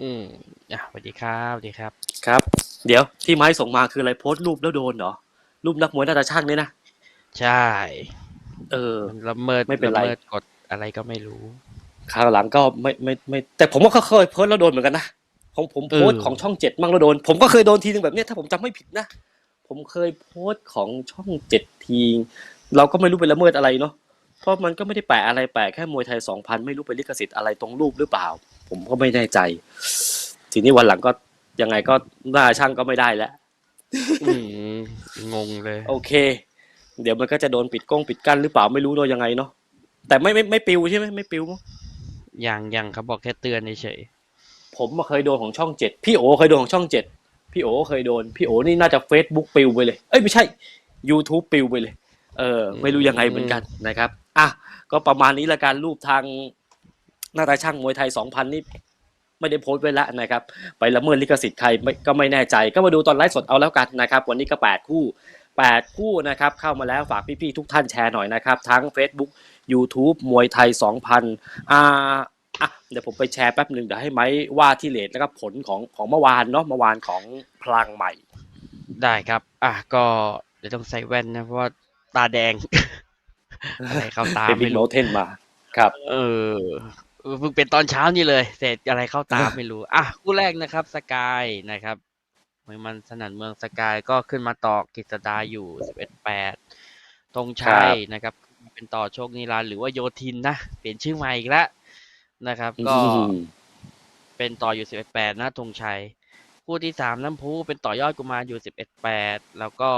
อืมอะสวัสดีครับสวัสดีครับ ครับ เดี๋ยวที่ไม้ส่งมาคืออะไรโพสต์รูปแล้วโดนเหรอ รูปนักมวยนาตาช่างเนี่ยนะ ใช่เออมันละเมิดไม่เป็นไร ละเมิดกฎอะไรก็ไม่รู้ คราวหลังก็ไม่ไม่ไม่ แต่ผมก็เคยโพสต์แล้วโดนเหมือนกันนะของผมโพสต์เออ ของช่องเจ็ดมั่งแล้วโดน ผมก็เคยโดนทีนึงแบบเนี้ยถ้าผมจำไม่ผิดนะ ผมเคยโพสต์ของช่องเจ็ดที เราก็ไม่รู้เป็นละเมิดอะไรเนาะ เพราะมันก็ไม่ได้แปะอะไรแปะแค่มวยไทยสองพันไม่รู้เป็นลิขสิทธิ์อะไรตรงรูปหรือเปล่า ผมก็ไม่แน่ใจ ทีนี้วันหลังก็ยังไงก็หน้าช่างก็ไม่ได้แล้วอืมงงเลย โอเค เดี๋ยวมันก็จะโดนปิดกล้องปิดกั้นหรือเปล่าไม่รู้เนาะยังไงเนาะแต่ไม่ไม่ไม่ปิวใช่ไหมไม่ปิวมั้งยังยังเขาบอกแค่เตือนเฉยผมมาเคยโดนของช่องเจ็ดพี่โอเคยโดนของช่องเจ็ดพี่โอเคยโดน พี่โอนี่น่าจะ Facebook ปิวไปเลย เอ้ยไม่ใช่ YouTube ปิวไปเลย เออไม่รู้ยังไงเหมือนกันนะครับอะก็ประมาณนี้ละการรูปทางหน้าตาช่างมวยไทยสองพันนี่ไม่ได้โพสต์ไว้แล้วนะครับ ไปละเมิดลิขสิทธิ์ใครไม่ก็ไม่แน่ใจ ก็มาดูตอนไลฟ์สดเอาแล้วกันนะครับ วันนี้ก็แปดคู่แปดคู่นะครับเข้ามาแล้วฝากพี่ๆทุกท่านแชร์หน่อยนะครับ ทั้ง Facebook YouTube มวยไทย 2,000อ่าอะเดี๋ยวผมไปแชร์แป๊บหนึ่งเดี๋ยวให้ไม้ว่าที่เลทแล้วก็ผลของของเมื่อวานเนาะเมื่อวานของพลังใหม่ๆได้ครับ อะก็เดี๋ยวต้องใส่แว่นนะเพราะว่า ตาแดงอะไรเข้าตาเป็นบิ๊ไม่กโมรู้เทนมา ครับเออเออเพิ่งเป็นตอนเช้านี่เลยเสร็จอะไรเข้าตาไม่รู้อะคู่แรกนะครับสกายนะครับเมืองมันสนั่นเมืองสกายก็ขึ้นมาต่อกฤษดาอยู่สิบเอ็ดแปดธงชัยนะครับ เป็นต่อโชคนิรันดร์หรือว่าโยทินนะเปลี่ยนชื่อใหม่อีกแล้วนะครับ ก็อืมเป็นต่ออยู่สิบเอ็ดแปดนะธงชัย คู่ที่สามน้ำพุเป็นต่อยอดกุมารอยู่สิบเอ็ดแปดแล้วก็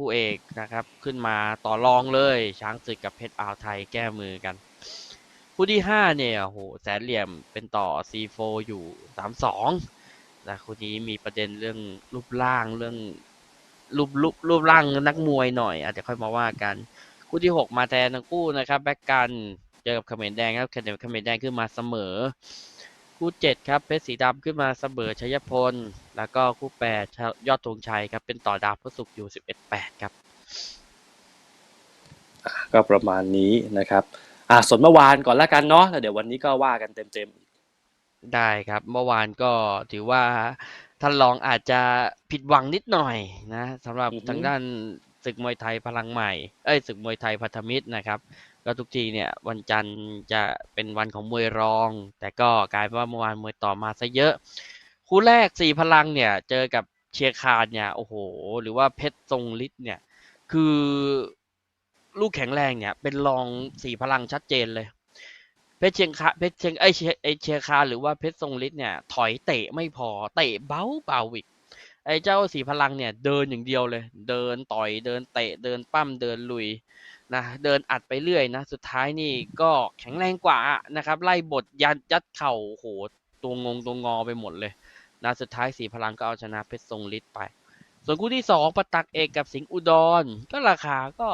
คู่เอกนะครับ ขึ้นมาต่อรองเลย ช้างศึกกับเพชรอ่าวไทยแก้มือกัน คู่ที่ห้าเนี่ยโอ้โหแสนเหลี่ยมเป็นต่อ C4 อยู่สามสองแต่คู่นี้มีประเด็นเรื่องรูปร่างเรื่องรูปรูปรูปร่างนักมวยหน่อยอาจจะค่อยมาว่ากัน คู่ที่หกมาแทนทั้งคู่นะครับ แบ็กกันเจอกับเขมรแดงครับเขมรแดงขึ้นมาเสมอ คู่เจ็ดครับเพชรสีดำขึ้นมาเสมอชัยพล แล้วก็คู่แปดยอดธงชัยครับเป็นต่อดาวพระศุกร์อยู่สิบเอ็ดแปดครับก็ประมาณนี้นะครับอะส่วนเมื่อวานก่อนละกันเนาะแล้วเดี๋ยววันนี้ก็ว่ากันเต็มได้ครับเมื่อวานก็ถือว่าท่านรองอาจจะผิดหวังนิดหน่อยนะสำหรับทางด้านศึกมวยไทยพลังใหม่ เอ้ยศึกมวยไทยพันธมิตรนะครับ ก็ทุกทีเนี่ยวันจันทร์จะเป็นวันของมวยรอง แต่ก็กลายเป็นว่าเมื่อวานมวยต่อมาซะเยอะ คู่แรกสี่พลังเนี่ยเจอกับเชียร์คานเนี่ยโอ้โห หรือว่าเพชรทรงฤทธิ์เนี่ย คือลูกแข็งแรงเนี่ย เป็นรองสี่พลังชัดเจนเลย เพชรเชียงคาเพชรเชียงไอเชียไอเชียคาหรือว่าเพชรทรงฤทธิ์เนี่ยถอยเตะไม่พอเตะเบ้าเบาอีกไอเจ้าสีพลังเนี่ยเดินอย่างเดียวเลย เดินต่อยเดินเตะเดินปั้มเดินลุย นะเดินอัดไปเรื่อยนะ สุดท้ายนี่ก็แข็งแรงกว่านะครับ ไล่บทยัดยัดเข่าโอ้โหตัวงงตัวงอไปหมดเลยนะสุดท้ายสีพลังก็เอาชนะเพชรทรงฤทธิ์ไป ส่วนคู่ที่สองประตักเอกกับสิงห์อุดร ก็ราคาก็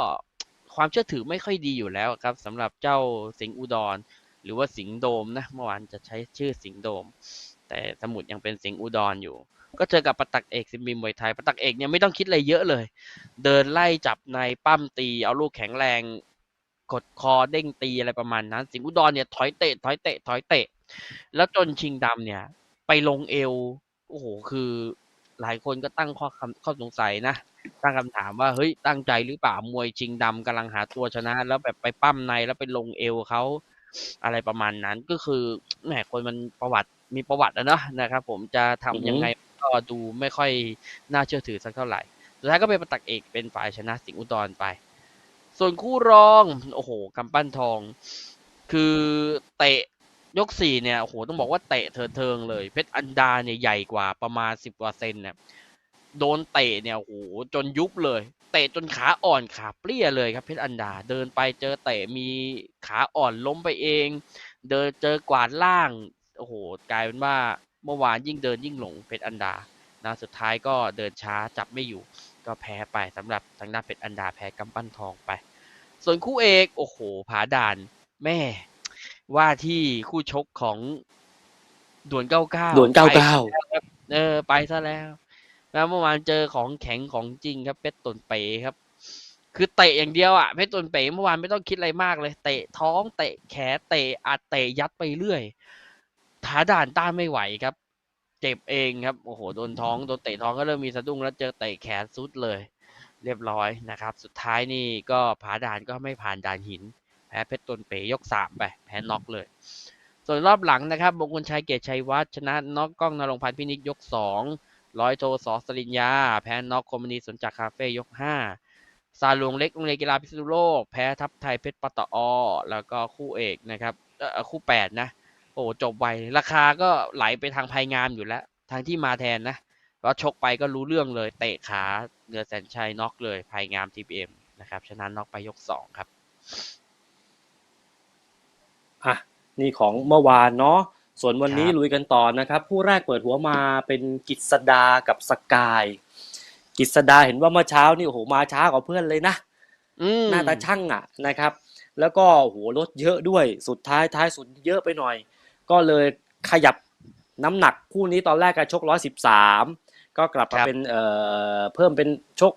ความเชื่อถือไม่ค่อยดีอยู่แล้วครับสำหรับเจ้าสิงห์อุดร หรือว่าสิงห์โดมนะเมื่อวานจะใช้ชื่อสิงห์โดม แต่สมุดยังเป็นสิงห์อุดรอยู่ ก็เจอกับประตักเอกซิมบิมวยไทยประตักเอกเนี่ยไม่ต้องคิดอะไรเยอะเลย เดินไล่จับในปั้มตีเอาลูกแข็งแรงกดคอเด้งตีอะไรประมาณนั้น สิงห์อุดรเนี่ยถอยเตะถอยเตะถอยเตะ แล้วจนชิงดำเนี่ย ไปลงเอวโอ้โหคือหลายคนก็ตั้งข้อคำข้อสงสัยนะตั้งคำถามว่าเฮ้ยตั้งใจหรือเปล่ามวยชิงดำกำลังหาตัวชนะ แล้วแบบไปปั้มในแล้วไปลงเอวเขาอะไรประมาณนั้นก็คือแหมคนมันประวัติมีประวัติอะเนาะนะครับ ผมจะทำยังไง ก็ดูไม่ค่อยน่าเชื่อถือสักเท่าไหร่ สุดท้ายก็เป็นประตักเอกเป็นฝ่ายชนะสิงห์อุดรไป ส่วนคู่รอง โอ้โหกำปั้นทอง คือเตะยกสี่เนี่ย โอ้โห ต้องบอกว่าเตะเถิดเทิงเลย เพชรอันดาเนี่ยใหญ่กว่าประมาณสิบกว่าเซนเนี่ย โดนเตะเนี่ย โอ้โห จนยุบเลย เตะจนขาอ่อนขาเปรี้ยเลยครับเพชรอันดา เดินไปเจอเตะมีขาอ่อนล้มไปเอง เดินเจอกวาดล่าง โอ้โห กลายเป็นว่า เมื่อวานยิ่งเดินยิ่งหลงเพชรอันดานะสุดท้ายก็เดินช้าจับไม่อยู่ ก็แพ้ไปสำหรับทางด้านเพชรอันดาแพ้กำปั้นทองไป ส่วนคู่เอกโอ้โหผาด่านแม่ว่าที่คู่ชกของด่วนเก้าเก้าๆด่วนเก้าเก้าเออไปซะแล้วแล้วเมื่อวานเจอของแข็งของจริงครับเพชรตนเป๋ครับ คือเตะอย่างเดียวอะเพชรตนเป๋เมื่อวานไม่ต้องคิดอะไรมากเลย เตะท้องเตะแขนเตะอัดเตะยัดไปเรื่อย ผาด่านต้านไม่ไหวครับ เจ็บเองครับ โอ้โห โดนท้อง โดนเตะท้องก็เริ่มมีสะดุ้งแล้วเจอเตะแขนสุดเลย เรียบร้อยนะครับ สุดท้ายนี่ก็ผาด่านก็ไม่ผ่านด่านหิน แพ้เพชรตนเป๋ยกสามไป แพ้น็อกเลย ส่วนรอบหลังนะครับบงกุลชัยเกียรติชัยวัฒน์ชนะน็อกกล้องนรงพันธ์พินิจยกสองร้อยโทสอสริญญา แพ้น็อกคอมมานีสนจักคาเฟ่ยกห้าซาหลวงเล็กโรงเรียนกีฬาพิษณุโลก แพ้ทัพไทยเพชรปตอ แล้วก็คู่เอกนะครับคู่แปดนะ โอ้จบไวราคาก็ไหลไปทางภัยงามอยู่แล้ว ทางที่มาแทนนะเพราะชกไปก็รู้เรื่องเลย เตะขาเนือแสนชัยน็อกเลยภัยงามทีพีเอ็มนะครับชนะน็อกไปยกสองครับอะนี่ของเมื่อวานเนาะส่วนวันนี้ครับลุยกันต่อนะครับ ผู้แรกเปิดหัวมาเป็นกิษดากับสกาย กิษดาเห็นว่าเมื่อเช้านี่โอ้โหมาช้ากว่าเพื่อนเลยนะอืมหน้าตาช่างอะนะครับ แล้วก็โหัวรถเยอะด้วยสุดท้ายท้ายสุดเยอะไปหน่อย ก็เลยขยับน้ำหนักคู่นี้ตอนแรกก็ชกร้อยสิบสามก็กลับมาเป็นเอ่อเพิ่มเป็นชก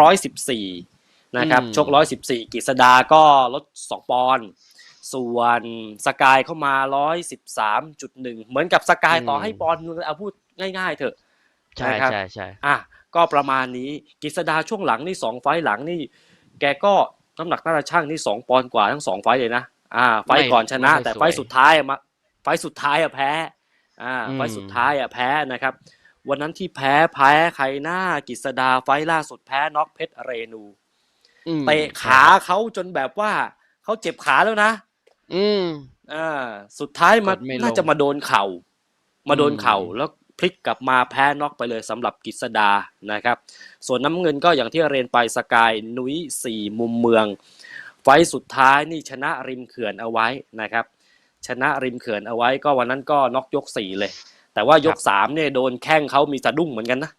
ร้อยสิบสี่นะครับชกร้อยสิบสี่กิษดาก็ลดสองปอนด์ส่วนสกายเข้ามาร้อยสิบสามจุดหนึ่งเหมือนกับสกายต่อให้ปอนด์นึงเอาพูดง่าย ๆ เถอะใช่นะครับใช่ใช่อะก็ประมาณนี้กิษดาช่วงหลังนี่สองไฟล์หลังนี่แกก็น้ำหนักน่าจะช่างนี่สองปอนด์กว่าทั้งสองไฟล์เลยนะอ่า ไฟล์ก่อนชนะ แต่ไฟล์สุดท้ายอะมา ไฟล์สุดท้ายอะแพ้ อ่า ไฟล์สุดท้ายอะแพ้นะครับ วันนั้นที่แพ้แพ้ใครหน้ากิษดาไฟล์ล่าสุดแพ้น็อกเพชรเรนูอืมเตะขาเขาจนแบบว่าเขาเจ็บขาแล้วนะ อืมอ่าสุดท้ายมากดไม่ลงน่าจะมาโดนเข่า มาโดนเข่าอืมแล้วพลิกกลับมาแพ้น็อกไปเลยสำหรับกิษดานะครับ ส่วนน้ำเงินก็อย่างที่เรียนไปสกายนุ้ยสี่มุมเมือง ไฟต์สุดท้ายนี่ชนะริมเขื่อนเอาไว้นะครับ ชนะริมเขื่อนเอาไว้ก็วันนั้นก็น็อกยกสี่เลย แต่ว่ายกสามเนี่ยโดนแข้งเขามีสะดุ้งเหมือนกันนะ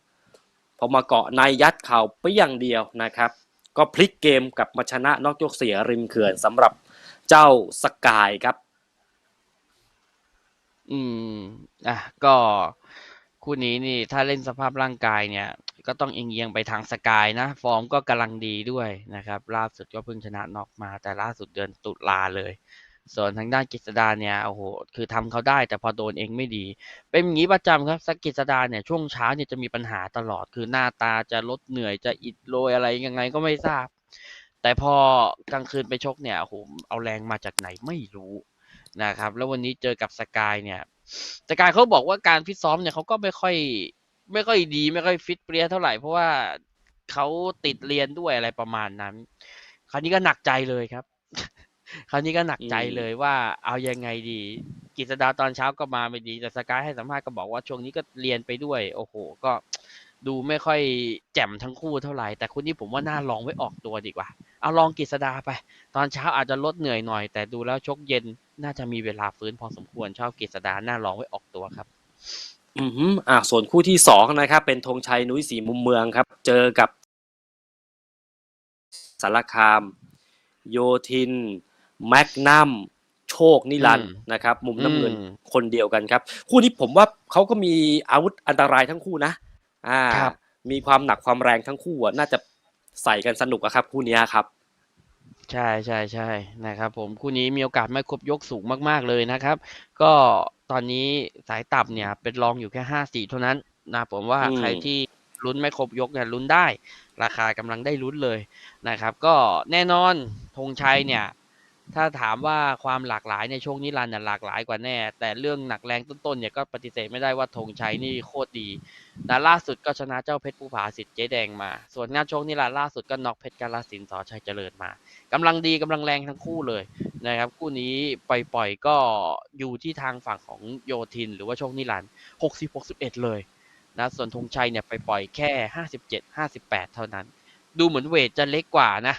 พอมาเกาะในยัดเข่าไปอย่างเดียวนะครับ ก็พลิกเกมกลับมาชนะน็อกยกสี่ริมเขื่อนสำหรับเจ้าสกายครับ อืมอะก็คู่นี้นี่ถ้าเล่นสภาพร่างกายเนี่ย ก็ต้องเอียงๆไปทางสกายนะ ฟอร์มก็กำลังดีด้วยนะครับ ล่าสุดก็เพิ่งชนะน็อกมาแต่ล่าสุดเดือนตุลาเลย ส่วนทางด้านกฤษดาเนี่ยโอ้โหคือทำเขาได้แต่พอโดนเองไม่ดี เป็นอย่างนี้ประจำครับสกกิษดาเนี่ยช่วงเช้าเนี่ยจะมีปัญหาตลอด คือหน้าตาจะลดเหนื่อยจะอิดโรยอะไรยังไงก็ไม่ทราบ แต่พอกลางคืนไปชกเนี่ยโอ้โหเอาแรงมาจากไหนไม่รู้นะครับ แล้ววันนี้เจอกับสกายเนี่ยสกายเขาบอกว่าการฟิตซ้อมเนี่ยเขาก็ไม่ค่อยไม่ค่อยดีไม่ค่อยฟิตเปรี้ยเท่าไหร่เพราะว่าเขาติดเรียนด้วยอะไรประมาณนั้น คราวนี้ก็หนักใจเลยครับ คราวนี้ก็หนักใจอืมเลยว่าเอายังไงดี กิษดาตอนเช้าก็มาไม่ดี แต่สกายให้สัมภาษณ์ก็บอกว่าช่วงนี้ก็เรียนไปด้วย โอ้โห ก็ดูไม่ค่อยแจ่มทั้งคู่เท่าไหร่ แต่คุณนี้ผมว่าน่าลองไว้ออกตัวดีกว่า เอาลองกิษดาไป ตอนเช้าอาจจะลดเหนื่อยหน่อย แต่ดูแล้วชกเย็นน่าจะมีเวลาฟื้นพอสมควรชอบกิษดาน่าลองไว้ออกตัวครับ อือหืออ่าส่วนคู่ที่สองนะครับ เป็นธงชัยนุ้ยสีมุมเมืองครับ เจอกับสารคาม โยทิน แมกนัมโชคนิรันดร์อืมนะครับ มุมน้ำเงินอืมคนเดียวกันครับ คู่นี้ผมว่าเขาก็มีอาวุธอันตรายทั้งคู่นะอ่าครับมีความหนักความแรงทั้งคู่อะน่าจะใส่กันสนุกอะครับ คู่เนี้ยครับ ใช่ใช่ใช่นะครับผมคู่นี้มีโอกาสไม่ครบยกสูงมากๆเลยนะครับ ก็ตอนนี้สายตับเนี่ย เป็นรองอยู่แค่ห้าสี่เท่านั้นนะผมว่าอืมใครที่ลุ้นไม่ครบยกเนี่ยลุ้นได้ ราคากำลังได้ลุ้นเลยนะครับ ก็แน่นอนธงชัยเนี่ย ถ้าถามว่าความหลากหลายในช่วงนี้รันเนี่ยหลากหลายกว่าแน่ แต่เรื่องหนักแรงต้นๆเนี่ยก็ปฏิเสธไม่ได้ว่าธงชัยนี่โคตรดีแต่ล่าสุดก็ชนะเจ้าเพชรภูผาสิทธิ์เจ๊แดงมา ส่วนงานโชคนิรันดร์ล่าสุดก็น็อกเพชรกาลสินธุ์สอชัยเจริญมากำลังดีกำลังแรงทั้งคู่เลยนะครับคู่นี้ปล่อยๆก็อยู่ที่ทางฝั่งของโยทิน หรือว่าโชคนิรันดร์หกสิบหกสิบเอ็ดเลยนะส่วนธงชัยเนี่ยไปปล่อยแค่ห้าสิบเจ็ดห้าสิบแปดเท่านั้น ดูเหมือนเวทจะเล็กกว่านะ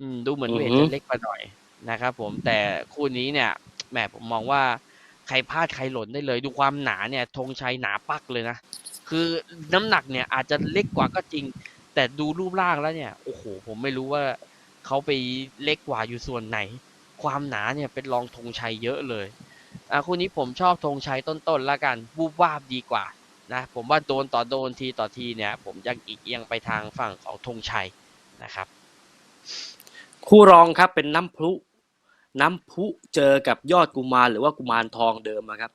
อืมดูเหมือนเวทอือฮึจะเล็กกว่าหน่อย นะครับผมแต่คู่นี้เนี่ยแหมผมมองว่าใครพลาดใครหล่นได้เลย ดูความหนาเนี่ยธงชัยหนาปักเลยนะคือน้ำหนักเนี่ยอาจจะเล็กกว่าก็จริง แต่ดูรูปร่างแล้วเนี่ยโอ้โหผมไม่รู้ว่าเขาไปเล็กกว่าอยู่ส่วนไหน ความหนาเนี่ยเป็นรองธงชัยเยอะเลยอะคู่นี้ผมชอบธงชัยต้นๆแล้วกันวูบวาบดีกว่านะผมว่าโดนต่อโดนทีต่อทีเนี่ย ผมยังอีกเอียงไปทางฝั่งของธงชัยนะครับ คู่รองครับเป็นน้ำพลุ น้ำพุเจอกับยอดกุมารหรือว่ากุมารทองเดิมอะครับ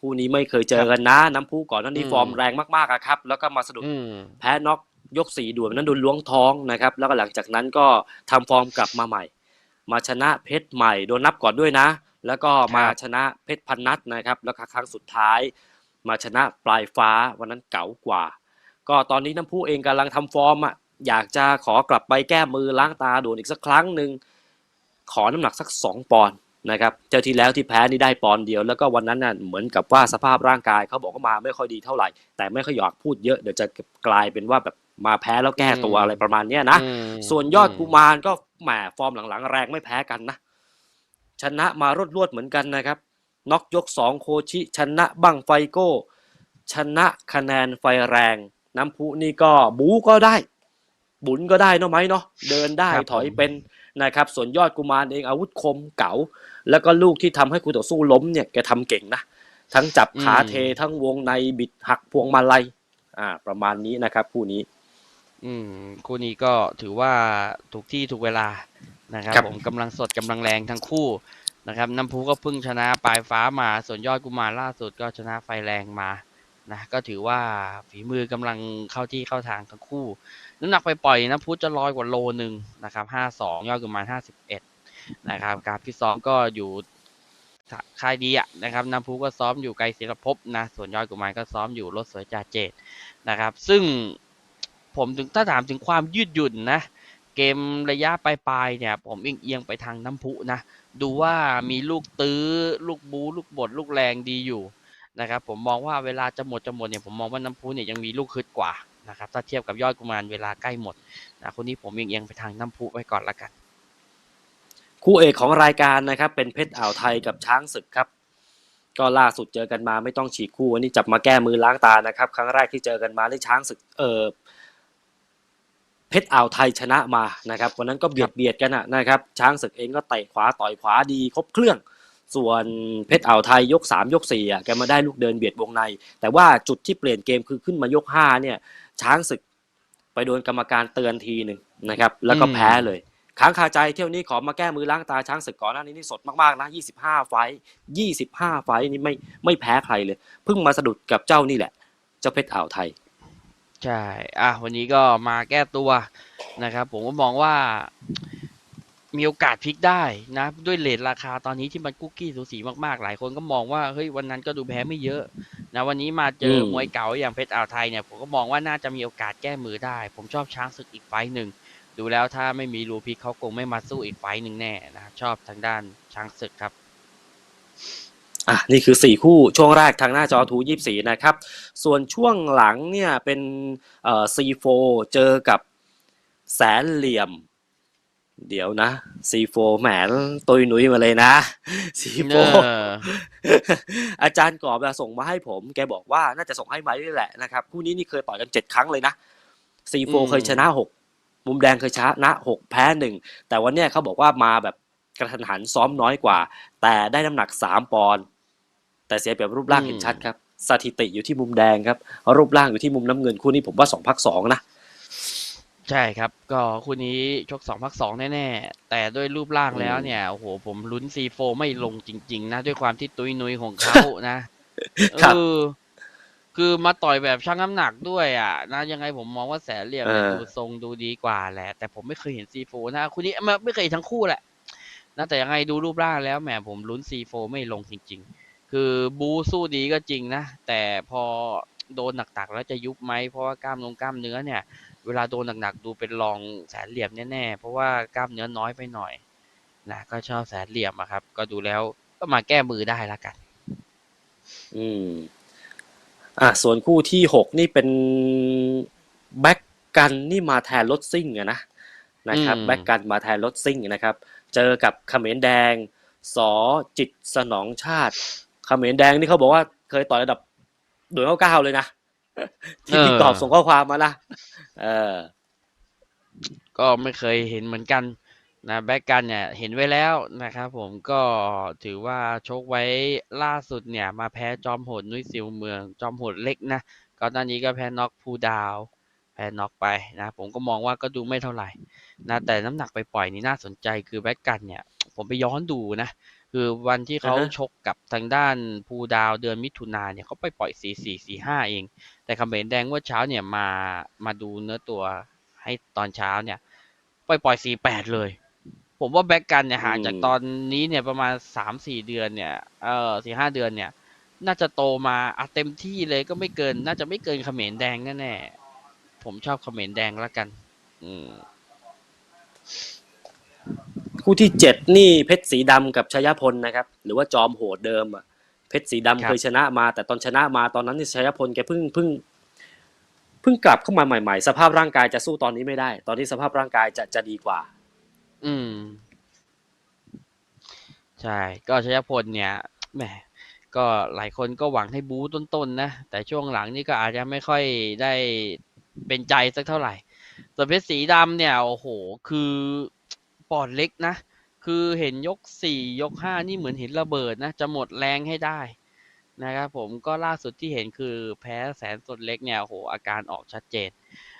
คู่นี้ไม่เคยเจอกันนะ น้ำพุก่อนหนั้นนี้อืมฟอร์มแรงมากๆอะครับ แล้วก็มาสะดุดอืมแพ้น็อกยกสี่ด่วนนั้นโดนล้วงท้องนะครับ แล้วก็หลังจากนั้นก็ทำฟอร์มกลับมาใหม่ มาชนะเพชรใหม่โดนนับก่อนด้วยนะ แล้วก็มาครับชนะเพชรพันนัดนะครับ แล้วก็ครั้งสุดท้าย มาชนะปลายฟ้าวันนั้นเก๋ากว่า ก็ตอนนี้น้ำพุเองกำลังทำฟอร์มอะอยากจะขอกลับไปแก้มือล้างตาด่วนอีกสักครั้งหนึ่ง ขอน้ำหนักสักสองปอนด์นะครับเจ้าที่แล้วที่แพ้นี่ได้ปอนด์เดียว แล้วก็วันนั้นน่ะเหมือนกับว่าสภาพร่างกายเขาบอกว่ามาไม่ค่อยดีเท่าไหร่ แต่ไม่ค่อยอยากพูดเยอะเดี๋ยวจะกลายเป็นว่าแบบมาแพ้แล้วแก้ตัวอืมอะไรประมาณเนี้ยนะอืมส่วนยอดกุมารก็แหมฟอร์มหลังๆ แรงไม่แพ้กันนะชนะมารวดรวดๆเหมือนกันนะครับน็อกยกสองโคชิ ชนะบังไฟโก้ ชนะคะแนนไฟแรง น้ำพุนี่ก็บูก็ได้ บุญก็ได้เนาะไหมเนาะเดินได้ครับถอยผมเป็น นะครับส่วนยอดกุมารเองอาวุธคมเก๋าแล้วก็ลูกที่ทำให้คู่ต่อสู้ล้มเนี่ยแกทำเก่งนะทั้งจับขาเททั้งวงในบิดหักพวงมาลัยอ่า ประมาณนี้นะครับคู่นี้ อืมคู่นี้ก็ถือว่าถูกที่ถูกเวลานะครับครับผมกำลังสดกำลังแรงทั้งคู่นะครับน้ำพุก็เพิ่งชนะปลายฟ้ามา ส่วนยอดกุมารล่าสุดก็ชนะไฟแรงมานะก็ถือว่าฝีมือกำลังเข้าที่เข้าทางทั้งคู่ น้ำหนักไปปล่อยน้ำพุจะลอยกว่าโลหนึ่งนะครับห้าสองยอดกุมารห้าสิบเอ็ดนะครับการฟิตซ้อมก็อยู่ค่ายดีอะนะครับน้ำพุก็ซ้อมอยู่ไกลศิลปภพนะส่วนยอดกุมารก็ซ้อมอยู่รถสวยจ่าเจดนะครับ ซึ่งผมถึงถ้าถามถึงความยืดหยุ่นนะเกมระยะปลายๆเนี่ย ผมเอียงไปทางน้ำพุนะดูว่ามีลูกตื้อ ลูกบู ลูกบดลูกแรงดีอยู่นะครับผมมองว่าเวลาจะหมดจะหมดเนี่ยผมมองว่าน้ำพุเนี่ยยังมีลูกฮึดกว่า นะครับถ้าเทียบกับยอดกุมารเวลาใกล้หมดนะคนนี้ผมเอียงไปทางน้ำพุไว้ก่อนละกัน คู่เอกของรายการนะครับ เป็นเพชรอ่าวไทยกับช้างศึกครับ ก็ล่าสุดเจอกันมาไม่ต้องฉีกคู่วันนี้จับมาแก้มือล้างตานะครับ ครั้งแรกที่เจอกันมาได้ช้างศึกเออเพชรอ่าวไทยชนะมานะครับวันนั้นก็เบียดเบียดกันนะครับ ช้างศึกเองก็เตะขวาต่อยขวาดีครบเครื่องส่วนเพชรอ่าวไทยยกสามยกสี่อะแกมาได้ลูกเดินเบียดวงใน แต่ว่าจุดที่เปลี่ยนเกมคือขึ้นมายกห้าเนี่ย ช้างศึก ไปโดนกรรมการเตือนทีหนึ่งนะครับ แล้วก็อืมแพ้เลยค้างคาใจเที่ยวนี้ขอมาแก้มือล้างตาช้างศึกก่อนหน้านี้นี่สดมากๆนะ 25 ไฟท์25 ไฟท์นี่ไม่ไม่แพ้ใครเลย เพิ่งมาสะดุดกับเจ้านี่แหละ เจ้าเพชรอ่าวไทย ใช่ อะวันนี้ก็มาแก้ตัวนะครับ ผมก็มองว่า มีโอกาสพลิกได้นะ ด้วยเลทราคาตอนนี้ที่มันกุ๊กกี้สูสีมากๆ หลายคนก็มองว่าเฮ้ยวันนั้นก็ดูแพ้ไม่เยอะนะวันนี้มาเจออมมวยเก่าอย่างเพชรอ่าวไทยเนี่ยผมก็มองว่าน่าจะมีโอกาสแก้มือได้ ผมชอบช้างศึกอีกไฟต์หนึ่งดูแล้วถ้าไม่มีรูพลิกเขาคงไม่มาสู้อีกไฟต์หนึ่งแน่นะครับชอบทางด้านช้างศึกครับอะนี่คือ4คู่ช่วงแรกทางหน้าจอทู24นะครับ ส่วนช่วงหลังเนี่ยเป็นเอ่อ C4 เจอกับแสนเหลี่ยม เดี๋ยวนะ C4 แหมตุยหนุยมาเลยนะ C4 เอออาจารย์กอบอะส่งมาให้ผม แกบอกว่าน่าจะส่งให้ไม้นี่แหละนะครับ คู่นี้นี่เคยต่อยกันเจ็ดครั้งเลยนะ C4 อืมเคยชนะหกมุมแดงเคยชนะหกแพ้หนึ่งแต่วันเนี้ยเขาบอกว่ามาแบบกระทันหันซ้อมน้อยกว่า แต่ได้น้ำหนักสามปอนด์แต่เสียเปรียบรูปร่างเห็นชัดครับ สถิติอยู่ที่มุมแดงครับ รูปร่างอยู่ที่มุมน้ำเงินคู่นี้ผมว่าสองพักสองนะ ใช่ครับ ก็คู่นี้ชกสองพักสองแน่ๆ แต่ด้วยรูปร่างแล้วเนี่ยโอ้โหผมลุ้นซีโฟไม่ลงจริง ๆ นะ ด้วยความที่ตุ้ยนุยของเขานะครับเออคือมาต่อยแบบชั่งน้ำหนักด้วยอะนะยังไงผมมองว่าแสนเหลี่ยมเนี่ยเออดูทรงดูดีกว่าแหละ แต่ผมไม่เคยเห็นซีโฟนะคู่นี้ไม่ไม่เคยเห็นทั้งคู่แหละนะแต่ยังไงดูรูปร่างแล้วแหมผมลุ้นซีโฟไม่ลงจริง ๆ คือบูสู้ดีก็จริงนะแต่พอ โดนหนักๆแล้วจะยุบไหมเพราะว่ากล้ามลงกล้ามเนื้อเนี่ย เวลาโดนหนักๆดูเป็นรองแสนเหลี่ยมแน่ๆเพราะว่ากล้ามเนื้อน้อยไปหน่อยนะก็ชอบแสนเหลี่ยมอะครับ ก็ดูแล้วก็มาแก้มือได้ละกัน อืม อะส่วนคู่ที่หกนี่เป็นแบ็กกันนี่มาแทนรถซิ่งอะนะนะครับอืมแบ็กกันมาแทนรถซิ่งนะครับ เจอกับเขมรแดงสอจิตสนองชาติเขมรแดงนี่เขาบอกว่าเคยต่อยระดับ หน่วยเก้าเลยนะที่พี่เออตอบส่งข้อความมานะเออ ก็ไม่เคยเห็นเหมือนกันนะแบ็กกันเนี่ยเห็นไว้แล้วนะครับผมก็ถือว่าชกไว้ล่าสุดเนี่ย มาแพ้จอมโหดนุ้ยซิวเมือง จอมโหดเล็กนะก่อนหน้านี้ก็แพ้น็อกภูดาว แพ้น็อกไปนะ ผมก็มองว่าก็ดูไม่เท่าไหร่นะแต่น้ำหนักไปปล่อยนี่น่าสนใจคือแบ็กกันเนี่ย ผมไปย้อนดูนะ คือวันที่เขาอ่าฮะ ชกกับทางด้านภูดาวเดือนมิถุนาเนี่ยเขาไปปล่อยสี่สี่สี่ห้าเอง แต่เขมรแดงเมื่อเช้าเนี่ยมา มาดูเนื้อตัวให้ตอนเช้าเนี่ย ไปปล่อยสี่แปดเลย ผมว่าแบ็กกันเนี่ยห่างจากตอนนี้เนี่ยประมาณสามสี่เดือนเนี่ย เออสี่ห้าเดือนเนี่ย น่าจะโตมาอะเต็มที่เลยก็ไม่เกิน น่าจะไม่เกินเขมรแดงแน่ๆผมชอบเขมรแดงแล้วกัน อืม คู่ที่เจ็ดนี่เพชรสีดำกับชยพลนะครับ หรือว่าจอมโหดเดิมอะเพชรสีดำครับเคยชนะมา แต่ตอนชนะมาตอนนั้นนี่ชยพลแกเพิ่งเพิ่งเพิ่งกลับเข้ามาใหม่ ๆ สภาพร่างกายจะสู้ตอนนี้ไม่ได้ ตอนนี้สภาพร่างกายจะจะดีกว่า อืม ใช่ ก็ชยพลเนี่ยแหมก็หลายคนก็หวังให้บู๊ต้นๆนะแต่ช่วงหลังนี่ก็อาจจะไม่ค่อยได้เป็นใจสักเท่าไหร่ส่วนเพชรสีดำเนี่ยโอ้โห คือ ปอดเล็กนะ คือเห็นยกสี่ยกห้านี่เหมือนเห็นระเบิดนะ จะหมดแรงให้ได้นะครับผมก็ล่าสุดที่เห็นคือแพ้แสนสดเล็กเนี่ยโหอาการออกชัดเจน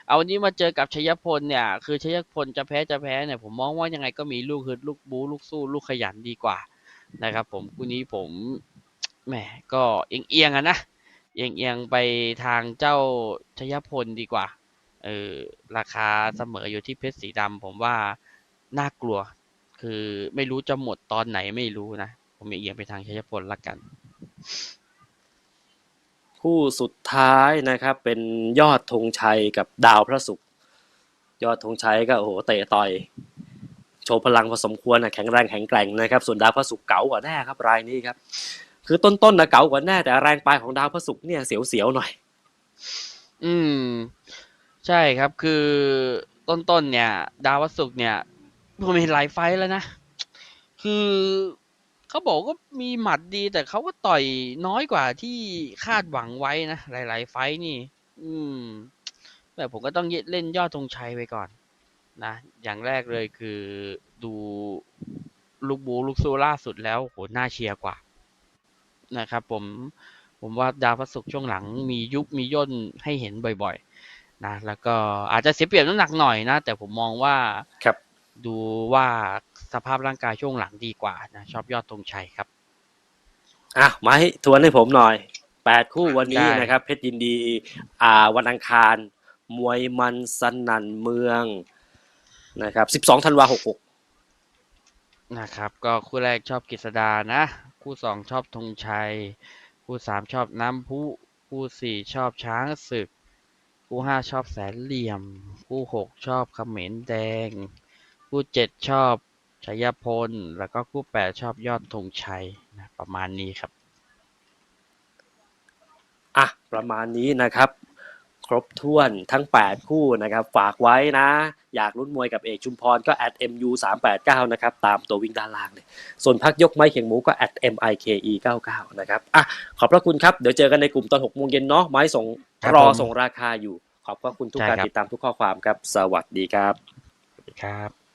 เอาวันนี้มาเจอกับชยพลเนี่ย คือชยพลจะแพ้จะแพ้เนี่ยผมมองว่ายังไงก็มีลูกฮึดลูกบู๊ลูกสู้ลูกขยันดีกว่านะครับผมคู่นี้ผมแหมก็เอียงเอียงๆอะนะเอียงเอียงๆไปทางเจ้าชยพลดีกว่าเออราคาเสมออยู่ที่เพชรสีดำผมว่า น่ากลัว คือไม่รู้จะหมดตอนไหนไม่รู้นะ ผมเอียงๆไปทางชยพลละกัน คู่สุดท้ายนะครับ เป็นยอดธงชัยกับดาวพระศุกร์ยอดธงชัยก็โอ้โหเตะต่อย โชว์พลังพอสมควรนะแข็งแรงแข็งแกร่งนะครับ ส่วนดาวพระศุกร์เก๋ากว่าแน่ครับรายนี้ครับ คือต้นๆนะเก๋ากว่าแน่แต่แรงปลายของดาวพระศุกร์เนี่ยเสียวๆหน่อย อืม ใช่ครับคือต้นๆเนี่ย ดาวศุกร์เนี่ย ผมเห็นหลายไฟแล้วนะ คือเขาบอกว่ามีหมัดดี แต่เขาก็ต่อยน้อยกว่าที่คาดหวังไว้นะหลาย ๆ ไฟนี่ อืม แต่ผมก็ต้องเล่นยอดธงชัยไปก่อนนะอย่างแรกเลยคือดูลูกบูลูกซูล่าสุดแล้วโหน่าเชียร์กว่า นะครับ ผมผมว่าดาวพระศุกร์ช่วงหลังมียุบมีย่นให้เห็นบ่อย ๆ นะแล้วก็อาจจะเสียเปรียบน้ำหนักหน่อยนะ แต่ผมมองว่าครับ ดูว่าสภาพร่างกายช่วงหลังดีกว่านะชอบยอดธงชัยครับอะมาให้ทวนให้ผมหน่อยแปดคู่วันนี้ได้นะครับ เพชรยินดี อ่าวันอังคาร มวยมันสนั่นเมืองนะครับสิบสองธันวาหกหกนะครับ ก็คู่แรกชอบกฤษดานะ คู่สองชอบธงชัย คู่สามชอบน้ำพุ คู่สี่ชอบช้างศึก คู่ห้าชอบแสนเหลี่ยม คู่หกชอบเขมรแดง คู่เจ็ดชอบชัยพล แล้วก็คู่แปดชอบยอดธงชัยนะประมาณนี้ครับ อะ ประมาณนี้นะครับ ครบถ้วนทั้ง 8 คู่นะครับ ฝากไว้นะ อยากลุ้นมวยกับเอกชุมพรก็ at mu 3 8 9นะครับ ตามตัววิ่งด้านล่างเลย ส่วนพักยกไม้เขียงหมูก็ at mike 99นะครับ อะ ขอบพระคุณครับ เดี๋ยวเจอกันในกลุ่มตอน6โมงเย็นเนาะ ไม้ส่งครับรอผมส่งราคาอยู่ ขอบพระคุณทุกใช่การครับติดตามทุกข้อความครับ สวัสดีครับครับ